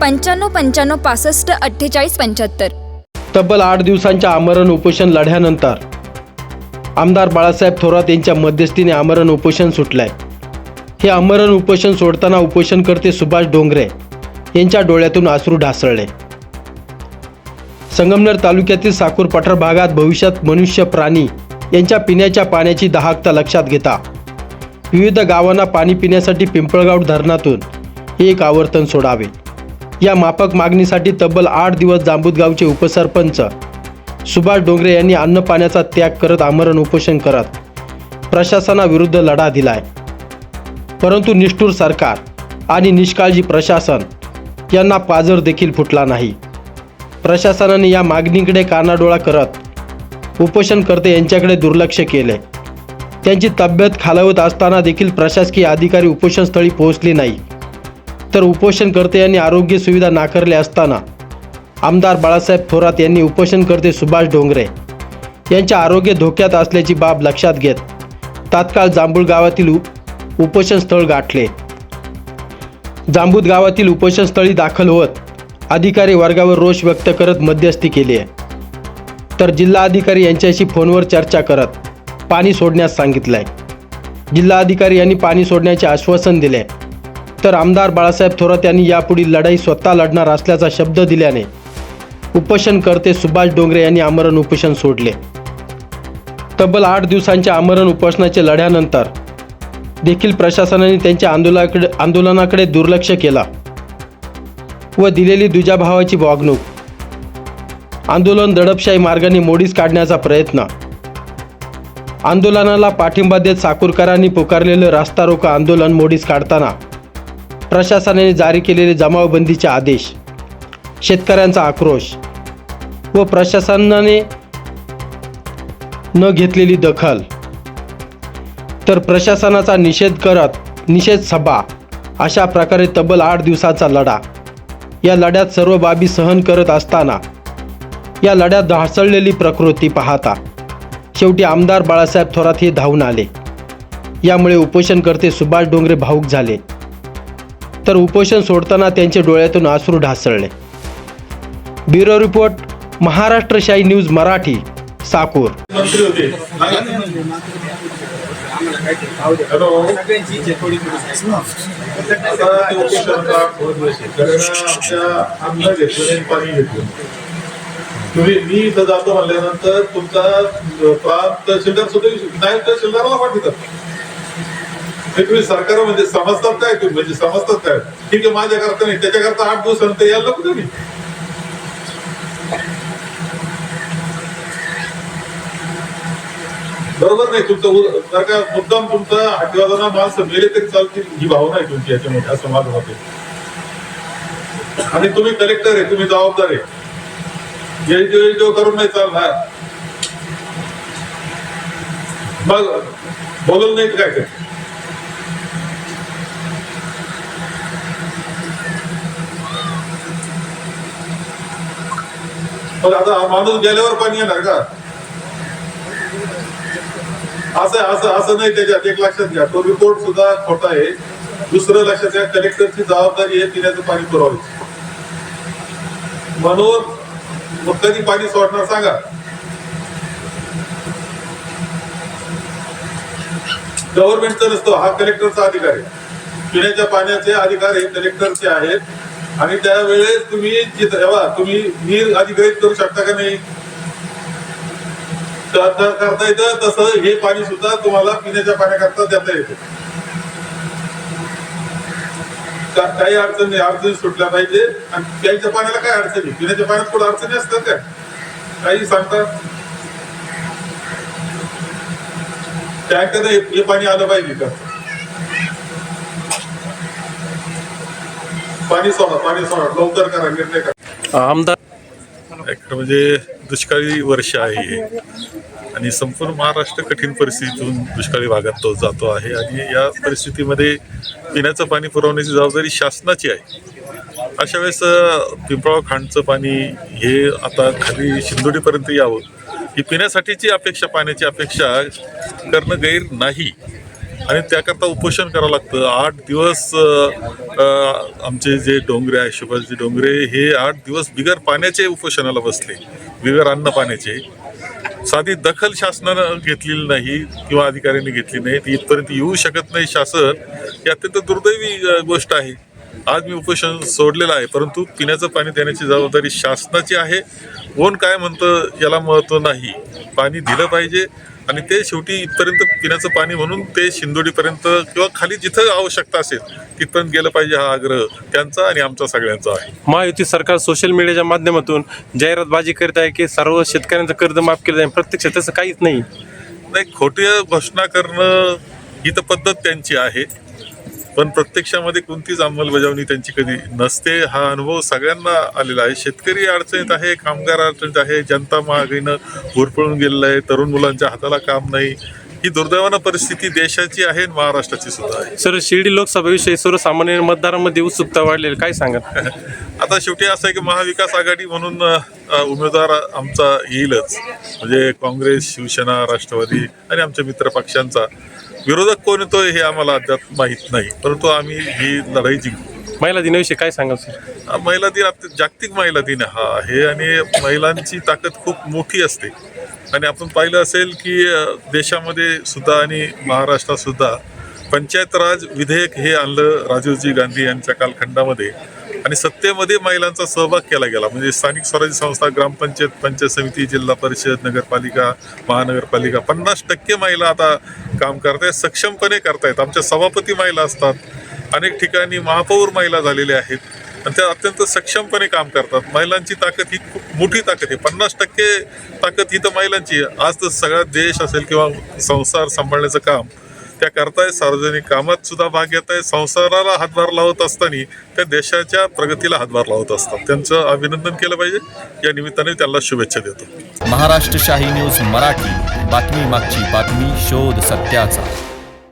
पंच्याण्णव पंच्याण्णव पासष्ट अठ्ठेचाळीस पंच्याहत्तर. तब्बल आठ दिवसांच्या आमरण उपोषण लढ्यानंतर आमदार बाळासाहेब थोरात यांच्या मध्यस्थीने आमरण उपोषण सुटलंय. हे आमरण उपोषण सोडताना उपोषणकर्ते सुभाष डोंगरे यांच्या डोळ्यातून आसरू ढासळले. संगमनेर तालुक्यातील साकूर पठार भागात भविष्यात मनुष्य प्राणी यांच्या पिण्याच्या पाण्याची दाहकता लक्षात घेता विविध गावांना पाणी पिण्यासाठी पिंपळगाव धरणातून एक आवर्तन सोडावे. या माफक मागणीसाठी तब्बल आठ दिवस जांबूतगावचे उपसरपंच सुभाष डोंगरे यांनी अन्न पाण्याचा त्याग करत आमरण उपोषण करत प्रशासनाविरुद्ध लढा दिलाय. परंतु निष्ठूर सरकार आणि निष्काळजी प्रशासन यांना पाजर देखील फुटला नाही. प्रशासनाने या मागणीकडे कानाडोळा करत उपोषणकर्ते यांच्याकडे दुर्लक्ष केले. त्यांची तब्येत खालावत असताना देखील प्रशासकीय अधिकारी उपोषणस्थळी पोहोचले नाही. तर उपोषणकर्ते यांनी आरोग्य सुविधा नाकारल्या असताना आमदार बाळासाहेब थोरात यांनी उपोषणकर्ते सुभाष डोंगरे यांच्या आरोग्य धोक्यात असल्याची बाब लक्षात घेत तात्काळ जांभूळ गावातील उपोषण उपोषणस्थळ गाठले. जांबूत गावातील उपोषणस्थळी दाखल होत अधिकारी वर्गावर रोष व्यक्त करत मध्यस्थी केली आहे. तर जिल्हाधिकारी यांच्याशी फोनवर चर्चा करत पाणी सोडण्यास सांगितलंय. जिल्हाधिकारी यांनी पाणी सोडण्याचे आश्वासन दिले. तर आमदार बाळासाहेब थोरात यांनी यापुढील लढाई स्वतः लढणार असल्याचा शब्द दिल्याने उपोषणकर्ते सुभाष डोंगरे यांनी आमरण उपोषण सोडले. तब्बल आठ दिवसांच्या आमरण उपोषणाच्या लढ्यानंतर देखील प्रशासनाने त्यांच्या आंदोलनाकडे आंदोलनाकडे दुर्लक्ष केला व दिलेली दुजाभावाची वागणूक. आंदोलन दडपशाही मार्गाने मोडीस काढण्याचा प्रयत्न. आंदोलनाला पाठिंबा देत साकूरकरांनी पुकारलेलं रास्ता रोको आंदोलन मोडीस काढताना प्रशासनाने जारी केलेले जमावबंदीचे आदेश शेतकऱ्यांचा आक्रोश व प्रशासनाने न घेतलेली दखल. तर प्रशासनाचा निषेध करत निषेध सभा अशा प्रकारे तब्बल आठ दिवसाचा लढा. या लढ्यात सर्व बाबी सहन करत असताना या लढ्यात ढासळलेली प्रकृती पाहता शेवटी आमदार बाळासाहेब थोरात हे धावून आले. यामुळे उपोषणकर्ते सुभाष डोंगरे भाऊक झाले. तर उपोषण सोडताना त्यांच्या डोळ्यातून आसरू ढासळले. Bureau report Maharashtrashahi news Marathi Sakur. तुम्ही मी इथं जातो म्हणल्यानंतर तुमचा प्रांत तहसीलदार सुद्धा नायब तहसीलदाराला पाठवतात. हे तुम्ही सरकार म्हणजे समजतात काय तुम्ही? म्हणजे समजतात काय? ठीक आहे माझ्या करता नाही त्याच्याकरता आठ दिवसानंतर यायला नको तुम्ही. बरोबर नाही तुमचं सरकार जर का मुद्दाम तुमचा आठवडाना माणसं मेले तरी चालतील ही भावना आहे तुमची याच्यामध्ये असं माझं आणि तुम्ही कलेक्टर आहे तुम्ही जबाबदार आहे. जे जो करून नाही चालणार. मग बोलून नाही काय काय पण आता हा माणूस गेल्यावर पाणी येणार का? असं असं असं नाही त्याच्यात. एक लक्षात घ्या. तो रिपोर्ट सुद्धा खोटा आहे. दुसरं लक्षात घ्या. कलेक्टरची जबाबदारी आहे पिण्याचं पाणी पुरवायची. म्हणून मग कधी पाणी सोडणार सांगा. गव्हर्नमेंटचा नसतो. हा कलेक्टरचा अधिकार आहे. पिण्याच्या पाण्याचे अधिकार हे कलेक्टरचे आहेत. आणि त्यावेळेस तुम्ही जिथं तुम्ही नीर अधिग्रहित करू शकता का नाही? तर- करता येतं तसं हे पाणी सुद्धा तुम्हाला पिण्याच्या पाण्याकरता देता येतं. काही अडचण नाही अडचणी सुटल्या पाहिजे. आणि प्यायच्या पाण्याला काय अडचणी पिण्याच्या पाण्यात कुठं अडचणी असतात काय? काही सांगतात टँकर हे पाणी आलं पाहिजे का? पाणी सोडा पाणी सोडा. लवकर करा निर्णय करा. आमदार म्हणजे दुष्काळी वर्ष आहे हे. आणि संपूर्ण महाराष्ट्र कठीण परिस्थितीतून दुष्काळी भागात तो जातो आहे. आणि या परिस्थितीमध्ये पिण्याचं पाणी पुरवण्याची जबाबदारी शासनाची आहे. अशा वेळेस पिंपळाव खांडचं पाणी हे आता खाली शिंदोडीपर्यंत यावं. ही पिण्यासाठीची अपेक्षा पाण्याची अपेक्षा करणं गैर नाही. आणि त्याकरता उपोषण करावं लागतं. आठ दिवस आमचे जे डोंगरे आहे सुभाषजी डोंगरे हे आठ दिवस बिगर पाण्याचे उपोषणाला बसले. बिगर अन्न पाण्याचे. साधी दखल शासनानं घेतलेली नाही किंवा अधिकाऱ्यांनी घेतली नाही. ती इथपर्यंत येऊ शकत नाही शासन. ही अत्यंत दुर्दैवी गोष्ट आहे. आज मी उपोषण सोडलेलं आहे. परंतु पिण्याचं पाणी देण्याची जबाबदारी शासनाची आहे. कोण काय म्हणतं याला महत्त्व नाही. पाणी दिलं पाहिजे. आणि ते शेवटी इथपर्यंत पिण्याचं पाणी म्हणून ते शिंदोडीपर्यंत किंवा खाली जिथं आवश्यकता असेल तिथपर्यंत गेलं पाहिजे हा आग्रह त्यांचा आणि आमचा सगळ्यांचा आहे. महायुती सरकार सोशल मीडियाच्या माध्यमातून जाहिरातबाजी करत आहे की सर्व शेतकऱ्यांचं कर्ज माफ केलं जाईल प्रत्यक्ष तसं काहीच नाही. नाही खोटी घोषणा करणं ही तर पद्धत त्यांची आहे. पण प्रत्यक्षामध्ये कोणतीच अंमलबजावणी त्यांची कधी नसते. हा अनुभव सगळ्यांना आलेला आहे. शेतकरी अडचणीत आहे कामगार अडचणीत आहे जनता महागाईनं होरपळून गेलेलं आहे तरुण मुलांच्या हाताला काम नाही. ही दुर्दैवानं परिस्थिती देशाची आहे आणि महाराष्ट्राची सुद्धा आहे. सर शिर्डी लोकसभेविषयी सर्वसामान्य मतदारांमध्ये उत्सुकता वाढलेली काय सांगा आता शेवटी असं आहे की महाविकास आघाडी म्हणून उमेदवार आमचा येईलच. म्हणजे काँग्रेस शिवसेना राष्ट्रवादी आणि आमच्या मित्र पक्षांचा. विरोधक कोण येतो हे आम्हाला अद्याप माहीत नाही. परंतु आम्ही ही लढाई जिंकू. महिला दिनाविषयी काय सांगाल सर महिला दिन आप- जागतिक महिला दिन हा आहे आणि महिलांची ताकद खूप मोठी असते. आणि आपण पाहिलं असेल की अ, देशामध्ये सुद्धा आणि महाराष्ट्रात सुद्धा पंचायत राज विधेयक हे आणलं राजीवजी गांधी यांच्या कालखंडामध्ये. आणि सत्तेमध्ये महिलांचा सहभाग केला गेला. म्हणजे स्थानिक स्वराज्य संस्था ग्रामपंचायत पंचायत समिती जिल्हा परिषद नगरपालिका महानगरपालिका पन्नास टक्के महिला आता काम करतायत सक्षमपणे करतायत. आमच्या सभापती महिला असतात. अनेक ठिकाणी महापौर महिला झालेल्या आहेत. आणि त्या अत्यंत सक्षमपणे काम करतात. महिलांची ताकद ही खूप मोठी ताकद आहे. पन्नास टक्के ताकद ही तर महिलांची आहे. आज तर सगळा देश असेल किंवा संसार सांभाळण्याचं काम त्या करताय सार्वजनिक कामात सुद्धा भाग घेत आहे संसाराला हातभार लावत असताना त्या देशाच्या प्रगतीला हातभार लावत असतात. त्यांचं अभिनंदन केलं पाहिजे. या निमित्ताने त्यांना शुभेच्छा देतो. महाराष्ट्र शाही न्यूज मराठी. बातमी मागची बातमी शोध सत्याचा.